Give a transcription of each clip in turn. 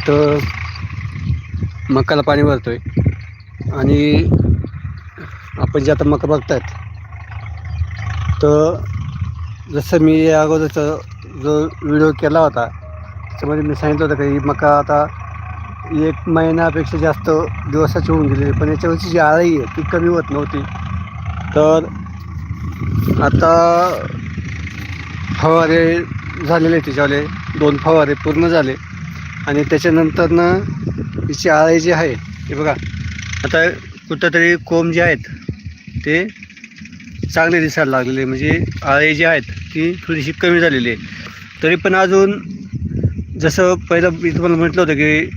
तर मकाला पाणी भरतो आहे आणि आपण जे आता मका बघतायत तर जसं मी या अगोदरचा जो व्हिडिओ केला होता त्याच्यामध्ये मी सांगितलं होतं की मका आता एक महिन्यापेक्षा जास्त दिवसाची होऊन गेलेली पण याच्यावरची जी आळी आहे ती कमी होत नव्हती. तर आता फवारे झालेले त्याच्यावाले दोन फवारे पूर्ण झाले. आणि त्याच्यानंतरनं तिची आळी जी आहे ते बघा आता कुठंतरी कोंब जे आहेत ते चांगले दिसायला लागलेले. म्हणजे आळे जी आहेत ती थोडीशी कमी झालेली आहे. तरी पण अजून जसं पहिलं मी तुम्हाला म्हटलं होतं की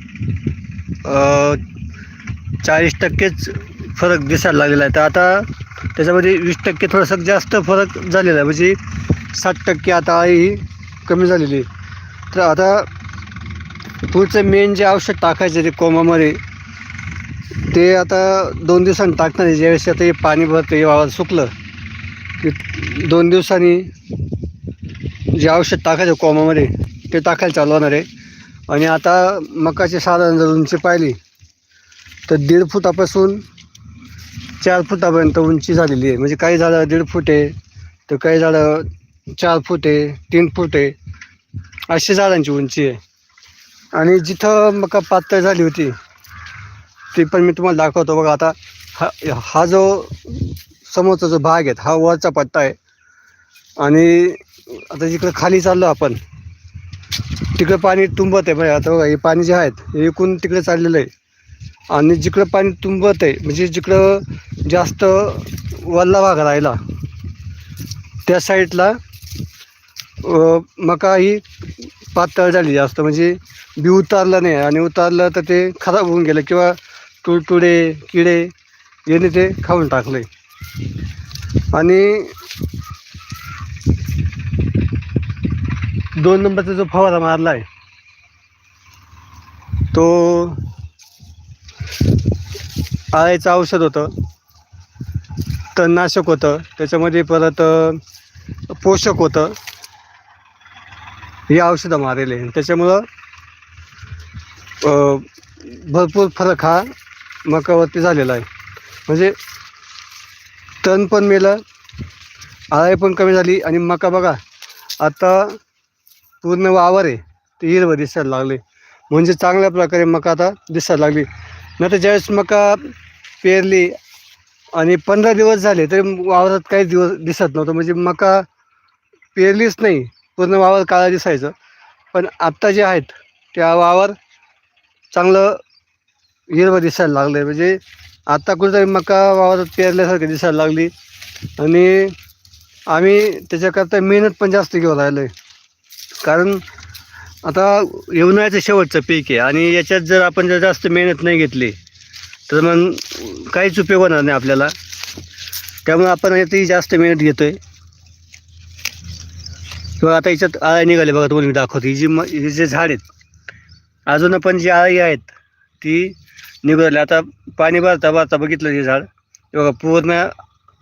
चाळीस टक्केच फरक दिसायला लागलेला आहे. तर आता त्याच्यामध्ये वीस टक्के थोडंसं जास्त फरक झालेला आहे. म्हणजे साठ टक्के आता आळी ही कमी झालेली आहे. तर आता पुढचं मेन जे औषध टाकायचं ते कोमामध्ये ते आता दोन दिवसांनी टाकणार आहे. ज्यावेळेस आता हे पाणी भरतं हे वावर सुकलं की दोन दिवसांनी जे औषध टाकायचं कोमामध्ये ते टाकायला चालू होणार आहे. आणि आता मकाची साधारण जर उंची पाहिली तर दीड फुटापासून चार फुटापर्यंत उंची झालेली आहे. म्हणजे काही झाडं दीड फूट आहे तर काही झाडं चार फूट आहे तीन फूट आहे अशी झाडांची उंची आहे. आणि जिथं मका पातळ झाली होती ती पण मी तुम्हाला दाखवतो बघा आता. हा हा जो समोरचा जो भाग आहे हा वरचा पट्टा आहे. आणि आता जिकडं खाली चाललो आपण तिकडं पाणी तुंबत आहे. म्हणजे आता बघा हे पाणी जे आहेत हे एकूण तिकडे चाललेलं आहे. आणि जिकडं पाणी तुंबत आहे म्हणजे जिकडं जास्त वल्ला भाग राहिला त्या साईडला मका ही पातळ झाली जास्त. म्हणजे बी उतारलं नाही. आणि उतारलं तर ते खराब होऊन गेलं किंवा तुडतुडे किडे याने ते खाऊन टाकले. आणि दोन नंबरचा जो फवारा मारला आहे तो आळ्याचं औषध होतं तणनाशक होतं त्याच्यामध्ये परत पोषक होतं ही औषधं मारेले. त्याच्यामुळं भरपूर फरक हा मकावरती झालेला आहे. म्हणजे तण पण मेलं आळाई पण कमी झाली आणि मका बघा आता पूर्ण वावर आहे ते हिरवं दिसायला लागले. म्हणजे चांगल्या प्रकारे मका आता दिसायला लागली. नाही तर ज्यावेळेस मका पेरली आणि पंधरा दिवस झाले तरी वावरात काही दिवस दिसत नव्हतं. म्हणजे मका पेरलीच नाही पूर्ण वावर काळा दिसायचं. पण आत्ता जे आहेत त्या वावर चांगलं हिरवं दिसायला लागलं म्हणजे आत्ता कुठेतरी मका वावरात पेरल्यासारखी दिसायला लागली. आणि आम्ही त्याच्याकरता मेहनत पण जास्त घेऊन राहिलो आहे कारण आता उन्हाळ्याचं शेवटचं पीक आहे आणि याच्यात जर आपण जर जास्त मेहनत नाही घेतली तर मग काहीच उपयोग होणार नाही आपल्याला. त्यामुळे आपण याची जास्त मेहनत घेतो आहे किंवा आता याच्यात आळ्या निघाले बघा तुम्हाला मी दाखवतो. ही जी म ही जे झाड आहेत अजून पण जी आळी आहेत ती निघाली आता पाणी भरता भरता बघितलं हे झाड. बघा पूर्ण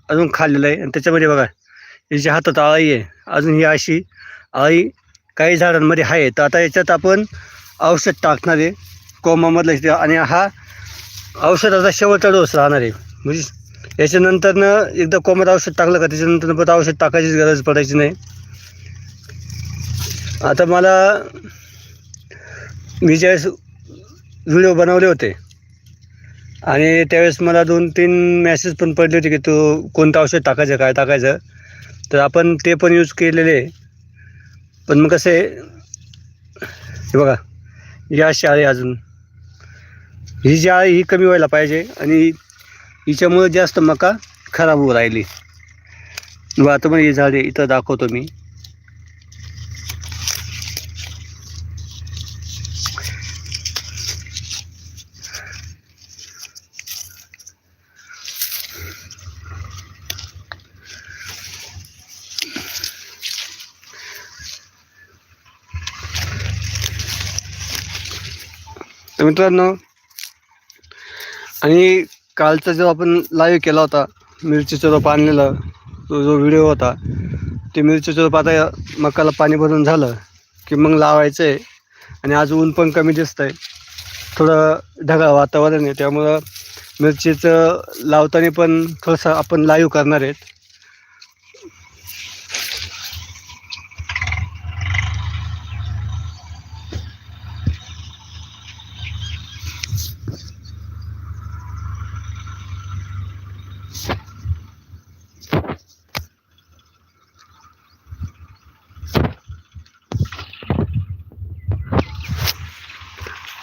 अजून खाल्लेलं आहे. आणि त्याच्यामध्ये बघा याच्या हातात आळी आहे अजून ही अशी आळी काही झाडांमध्ये आहे. तर आता याच्यात आपण औषध टाकणार आहे कोमामधलं आणि हा औषधाचा शेवटचा डोस राहणार आहे. म्हणजे याच्यानंतरनं एकदा कोमात औषध टाकलं का त्याच्यानंतर परत औषध टाकायचीच गरज पडायची नाही. आता मला मी ज्यावेळेस व्हिडिओ बनवले होते आणि त्यावेळेस मला दोन तीन मॅसेज पण पडले होते की तू कोणतं औषध टाकायचं काय टाकायचं? तर आपण ते पण यूज केलेले. पण मग कसं आहे हे बघा या शाळे अजून. ही जी ही कमी व्हायला पाहिजे आणि हिच्यामुळे जास्त मका खराब होऊ राहिली. बघा तुम्हाला ही झाडे इथं दाखवतो मी. तर मित्रांनो आणि कालचा जो आपण लाईव्ह केला होता मिरचीचं रोप आणलेला तो जो व्हिडिओ होता ते मिरचीचं रोप आता मकाला पाणी भरून झालं की मग लावायचं आहे आणि आज ऊन पण कमी दिसतं आहे थोडं ढगाळ वातावरण आहे त्यामुळं मिरचीचं लावताना पण थोडंसं आपण लाईव्ह करणार आहेत.